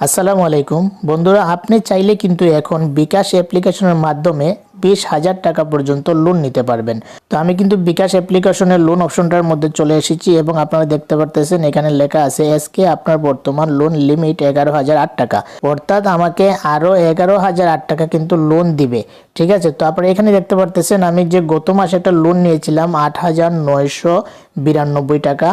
আসসালামু আলাইকুম। বন্ধুরা আপনি চাইলে কিন্তু এখন বিকাশ অ্যাপ্লিকেশনের মাধ্যমে বিশ হাজার টাকা পর্যন্ত লোন নিতে পারবেন। তো আমি কিন্তু বিকাশ অ্যাপ্লিকেশনের লোন অপশনটার মধ্যে চলে এসেছি এবং আপনারা দেখতে পারতেছেন এখানে লেখা আছে এসকে আপনার বর্তমান লোন লিমিট এগারো হাজার আট টাকা। অর্থাৎ আমাকে আরও এগারো হাজার আট টাকা কিন্তু লোন দিবে। ঠিক আছে? তো আপনারা এখানে দেখতে পারতেছেন আমি যে গত মাসে একটা লোন নিয়েছিলাম আট হাজার নয়শো বিরানব্বই টাকা,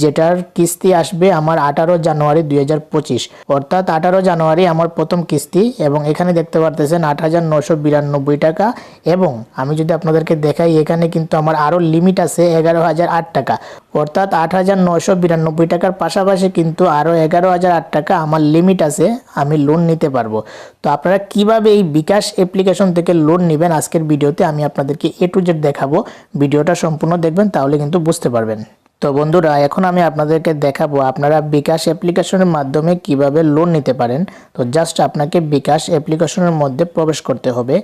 যেটার কিস্তি আসবে আমার আঠারো জানুয়ারি দুই হাজার পঁচিশ। অর্থাৎ আঠারো জানুয়ারি আমার প্রথম কিস্তি এবং এখানে দেখতে পারতেছেন আট হাজার নশো বিরানব্বই টাকা। এবং আমি যদি আপনাদেরকে দেখাই, এখানে কিন্তু আমার আরও লিমিট আছে এগারো হাজার আট টাকা। অর্থাৎ আট হাজার নশো বিরানব্বই টাকার পাশাপাশি কিন্তু আরও এগারো হাজার আট টাকা আমার লিমিট আছে, আমি লোন নিতে পারব। তো আপনারা কীভাবে এই বিকাশ অ্যাপ্লিকেশন থেকে লোন নেবেন আজকের ভিডিওতে, আমি আপনাদেরকে এ টু জেড দেখাবো। ভিডিওটা সম্পূর্ণ দেখবেন, তাহলে কিন্তু বুঝতে পারবেন। তো বন্ধুরা, এখন আমি আপনাদেরকে দেখাবো আপনারা বিকাশ অ্যাপ্লিকেশনের মাধ্যমে কীভাবে লোন নিতে পারেন। তো জাস্ট আপনাকে বিকাশ অ্যাপ্লিকেশনের মধ্যে প্রবেশ করতে হবে।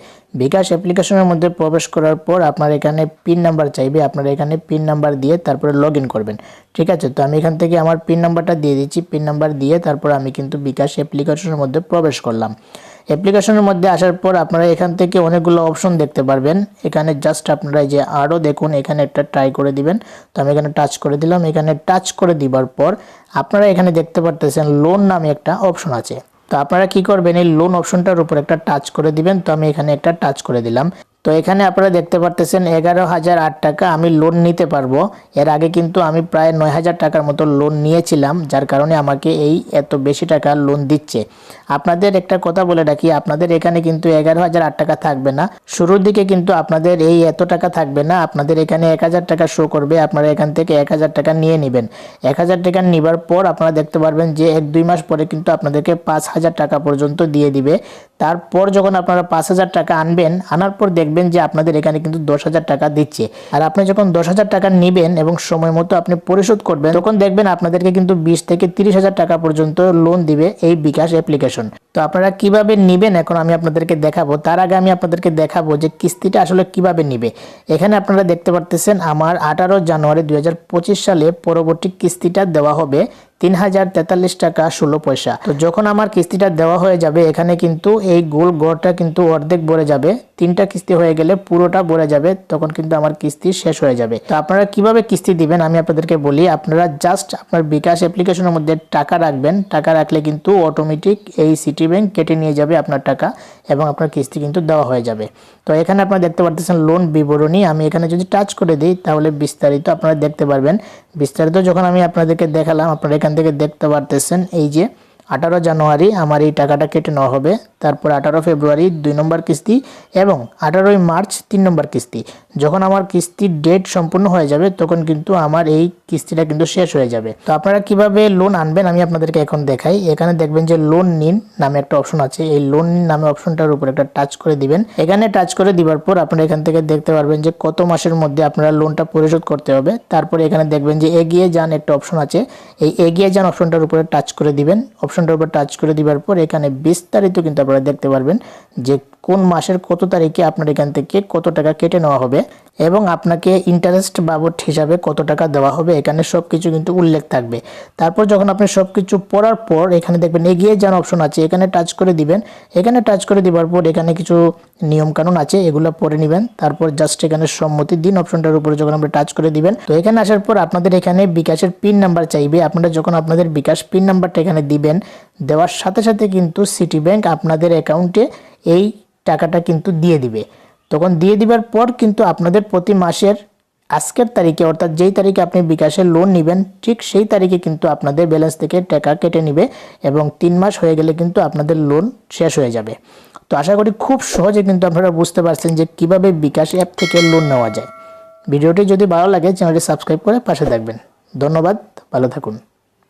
বিকাশ অ্যাপ্লিকেশনের মধ্যে প্রবেশ করার পর আপনার এখানে পিন নাম্বার চাইবে। আপনারা এখানে পিন নাম্বার দিয়ে তারপরে লগ করবেন। ঠিক আছে? তো আমি এখান থেকে আমার পিন নাম্বারটা দিয়ে দিচ্ছি। পিন নাম্বার দিয়ে তারপর আমি কিন্তু বিকাশ অ্যাপ্লিকেশনের মধ্যে প্রবেশ করলাম। অ্যাপ্লিকেশনের মধ্যে আসার পর আপনারা এখান থেকে অনেকগুলো অপশন দেখতে পারবেন। এখানে জাস্ট আপনারা যে আরও দেখুন, এখানে একটা ট্রাই করে দিবেন। তো আমি এখানে টাচ করে দিলাম। এখানে টাচ করে দিবার পর আপনারা এখানে দেখতে পারতেছেন লোন নামে একটা অপশন আছে। তো আপনারা কি করবেন? এই লোন অপশনটার উপর একটা টাচ করে দিবেন। তো আমি এখানে একটা টাচ করে দিলাম। তো এখানে আপনারা দেখতে পারতেছেন এগারো হাজার আট টাকা আমি লোন নিতে পারব। এর আগে কিন্তু আমি প্রায় নয় হাজার টাকার মতো লোন নিয়েছিলাম, যার কারণে আমাকে এই এত বেশি টাকা লোন দিচ্ছে। আপনাদের একটা কথা বলে রাখি, আপনাদের এখানে কিন্তু এগারো হাজার আট টাকা থাকবে না। শুরুর দিকে কিন্তু আপনাদের এই এত টাকা থাকবে না, আপনাদের এখানে এক হাজার টাকা শো করবে, আপনারা এখান থেকে এক হাজার টাকা নিয়ে নেবেন। এক হাজার টাকা নেবার পর আপনারা দেখতে পারবেন যে এক দুই মাস পরে কিন্তু আপনাদেরকে পাঁচ হাজার টাকা পর্যন্ত দিয়ে দিবে। তারপর যখন আপনারা পাঁচ হাজার টাকা আনবেন, আনার পর দেখবেন যে আপনাদের এখানে কিন্তু দশ হাজার টাকা দিচ্ছে। আর আপনি যখন দশ হাজার টাকা নেবেন এবং সময় মতো আপনি পরিশোধ করবেন, তখন দেখবেন আপনাদেরকে কিন্তু বিশ থেকে তিরিশ হাজার টাকা পর্যন্ত লোন দিবে এই বিকাশ অ্যাপ্লিকেশন তো আপনারা কীভাবে নেবেন এখন আমি আপনাদেরকে দেখাবো। তার আগে আমি আপনাদেরকে দেখাবো যে কিস্তিটা আসলে কীভাবে নিবে। এখানে আপনারা দেখতে পারতেছেন, আমার আঠারো জানুয়ারি দুই হাজার পঁচিশ সালে পরবর্তী কিস্তিটা দেওয়া হবে। তিন হাজার তেতাল্লিশ টাকা ষোলো পয়সা। তো যখন আমার কিস্তিটা দেওয়া হয়ে যাবে, এখানে কিন্তু এই গোল গড়টা কিন্তু অর্ধেক ভরে যাবে। তিনটা কিস্তি হয়ে গেলে পুরোটা ভরে যাবে, তখন কিন্তু আমার কিস্তি শেষ হয়ে যাবে। তো আপনারা কীভাবে কিস্তি দিবেন আমি আপনাদেরকে বলি, আপনারা জাস্ট আপনার বিকাশ অ্যাপ্লিকেশনের মধ্যে টাকা রাখবেন। টাকা রাখলে কিন্তু অটোমেটিক এই সিটি ব্যাংক কেটে নিয়ে যাবে আপনার টাকা এবং আপনার কিস্তি কিন্তু দেওয়া হয়ে যাবে। তো এখানে আপনারা দেখতে পারতেছেন লোন বিবরণী। আমি এখানে যদি টাচ করে দিই, তাহলে বিস্তারিত আপনারা দেখতে পারবেন। বিস্তারিত যখন আমি আপনাদেরকে দেখালাম, আপনারা এখান থেকে দেখতে পারতেছেন, এই যে আঠারো জানুয়ারি আমার এই টাকাটা কেটে নেওয়া হবে। তারপর আঠারো ফেব্রুয়ারি দুই নম্বর কিস্তি এবং আঠারোই মার্চ তিন নম্বর কিস্তি। যখন আমার কিস্তির ডেট সম্পূর্ণ হয়ে যাবে, তখন কিন্তু আমার এই কিস্তিটা কিন্তু শেষ হয়ে যাবে। তো আপনারা কীভাবে লোন আনবেন আমি আপনাদেরকে এখন দেখাই। এখানে দেখবেন যে লোন নিন নামে একটা অপশন আছে। এই লোন নিন নামে অপশনটার উপর একটা টাচ করে দিবেন। এখানে টাচ করে দিবার পর আপনারা এখান থেকে দেখতে পারবেন যে কত মাসের মধ্যে আপনারা লোনটা পরিশোধ করতে হবে। তারপরে এখানে দেখবেন যে এগিয়ে যান একটা অপশন আছে। এই এগিয়ে যান অপশনটার উপরে টাচ করে দিবেন। অপশনটার উপর টাচ করে দিবার পর এখানে বিস্তারিত কিন্তু আপনারা দেখতে পারবেন যে কোন মাসের কত তারিখে আপনার এখান থেকে কত টাকা কেটে নেওয়া হবে এবং আপনাকে ইন্টারেস্ট বাবদ হিসাবে কত টাকা দেওয়া হবে, এখানে সব কিছু কিন্তু উল্লেখ থাকবে। তারপর যখন আপনি সব কিছু পড়ার পর এখানে দেখবেন এগিয়ে যান অপশন আছে, এখানে টাচ করে দিবেন। এখানে টাচ করে দেওয়ার পর এখানে কিছু নিয়মকানুন আছে, এগুলো পড়ে নেবেন। তারপর জাস্ট এখানে সম্মতি দিন অপশনটার উপরে যখন আপনি টাচ করে দিবেন। তো এখানে আসার পর আপনাদের এখানে বিকাশের পিন নাম্বার চাইবে। আপনারা যখন আপনাদের বিকাশ পিন নাম্বারটা এখানে দিবেন, দেওয়ার সাথে সাথে কিন্তু সিটি ব্যাংক আপনাদের অ্যাকাউন্টে এই টাকাটা কিন্তু দিয়ে দিবে। তখন দিয়ে দিবার পর কিন্তু আপনাদের প্রতি মাসের আজকের তারিখে, অর্থাৎ যেই তারিখে আপনি বিকাশের লোন নেবেন, ঠিক সেই তারিখে কিন্তু আপনাদের ব্যালেন্স থেকে টাকা কেটে নেবে এবং তিন মাস হয়ে গেলে কিন্তু আপনাদের লোন শেষ হয়ে যাবে। তো আশা করি খুব সহজে কিন্তু আপনারা বুঝতে পারছেন যে কীভাবে বিকাশ অ্যাপ থেকে লোন নেওয়া যায়। ভিডিওটি যদি ভালো লাগে চ্যানেলটি সাবস্ক্রাইব করে পাশে থাকবেন। ধন্যবাদ, ভালো থাকুন।